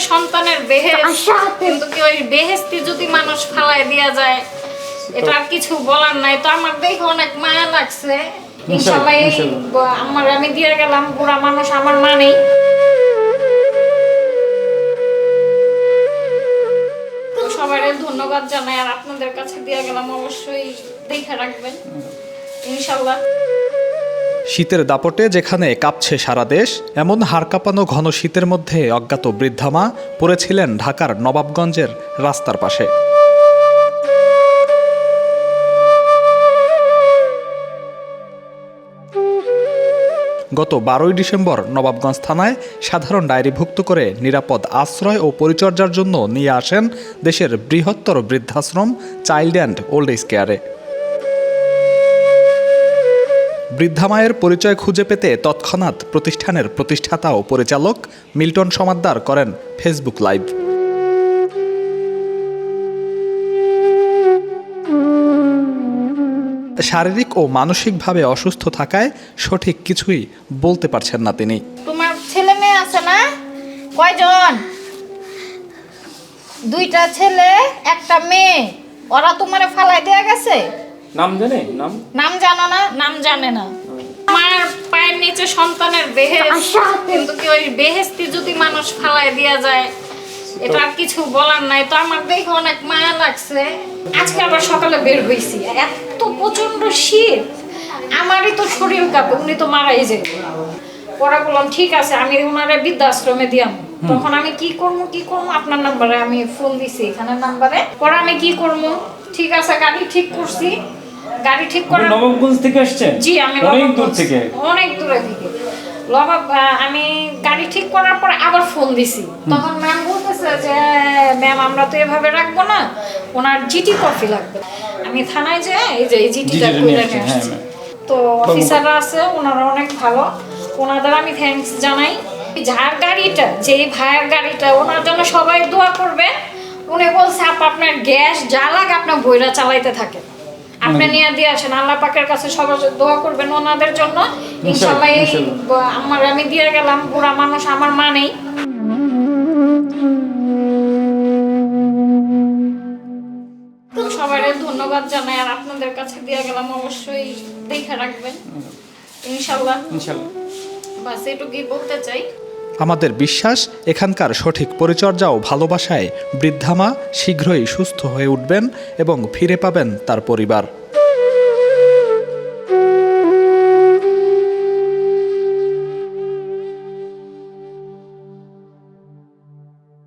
সন্তানের বেহেস কিন্তু কি ওই বেহেস্তি যদি মানুষ ফালাই দেওয়া যায় এটা আর কিছু বলার নাই। তো আমার দেখে অনেক মায়া লাগছে। ইনশাল্লাহ ব- আমার আমি দিয়ে গেলাম বুড়া মানুষ আমার মা নেই। সবাই ধন্যবাদ জানাই আর আপনাদের কাছে দিয়ে গেলাম অবশ্যই দেখে রাখবেন। ইনশাল্লাহ। শীতের দাপটে যেখানে কাঁপছে সারা দেশ, এমন হাড় কাঁপানো ঘন শীতের মধ্যে অজ্ঞাত বৃদ্ধামা পড়েছিলেন ঢাকার নবাবগঞ্জের রাস্তার পাশে। গত বারোই ডিসেম্বর নবাবগঞ্জ থানায় সাধারণ ডায়েরিভুক্ত করে নিরাপদ আশ্রয় ও পরিচর্যার জন্য নিয়ে আসেন দেশের বৃহত্তর বৃদ্ধাশ্রম, চাইল্ড অ্যান্ড ওল্ড এজ কেয়ারে। বৃদ্ধা মায়ের পরিচয় খুঁজে পেতে তৎক্ষণাৎ প্রতিষ্ঠানের প্রতিষ্ঠাতা ও পরিচালক মিল্টন সমাদ্দার করেন ফেসবুক লাইভ। শারীরিক ও মানসিকভাবে অসুস্থ থাকায় সঠিক কিছুই বলতে পারছেন না তিনি। তোমার ছেলে মেয়ে আছে না? কয়জন? দুইটা ছেলে, একটা মেয়ে। ওরা তোমারে ফালাই দেয়া গেছে? নাম জানে? নাম? নাম জানো না নাম জানে না। মায়ের পায়ের নিচে সন্তানের বেহেস কিন্তু কি ওই বেহেস্তি যদি মানুষ দেওয়া যায় এটা আর কিছু বলার নাই। তো আমার দেখে অনেক মায়া লাগছে। আজকে আবার সকালে বের হইছি। এত প্রচণ্ড শীত। আমারই তো শরীর কাঁপে উনি তো মারাই যায়। পরে বললাম ঠিক আছে আমি ওনারে বৃদ্ধাশ্রমে দিয়াম। তখন আমি কি করব কি করব আপনার নাম্বারে আমি ফোন দিছি এখানে নাম্বারে। পরে আমি কি করব ঠিক আছে গাড়ি ঠিক করছি। গাড়ি ঠিক করার নবাবগঞ্জ থেকে আসছেন? জি আমি অনেক দূর থেকে। অনেক দূরে থেকে। লবাব আমি গাড়ি ঠিক করার পর আবার ফোন দিছি। তখন ম্যাম বলতেছে যে ম্যাম আমরা তো এভাবে রাখব না। ওনার জিটি কপি লাগবে। আমি থানায় যে এই যে এই জিটিটা আসছি, হ্যাঁ, আসছি। তো অফিসাররা আছে ওনারা অনেক ভালো। ওনাদের আমি থ্যাঙ্কস জানাই। যার গাড়িটা যে ভাইয়ের গাড়িটা ওনার জন্য সবাই দোয়া করবে উনি বলছে আপা আপনার গ্যাস যা লাগে আপনার বইরা চালাইতে থাকে আপনি নিয়ে দিয়ে আসেন আল্লাহ পাকের কাছে সবাই দোয়া করবেন ওনাদের জন্য। ইনশাল্লাহ এই আমার আমি দিয়ে গেলাম বুড়া মানুষ আমার মা নেই। তো সবাই ধন্যবাদ জানাই আর আপনাদের কাছে দিয়ে গেলাম অবশ্যই দেখে রাখবেন। ইনশাল্লাহ ইনশাল্লাহ বাস এটুকুই বলতে চাই। আমাদের বিশ্বাস, এখানকার সঠিক পরিচর্যা ও ভালোবাসায় বৃদ্ধামা শীঘ্রই সুস্থ হয়ে উঠবেন এবং ফিরে পাবেন তার পরিবার।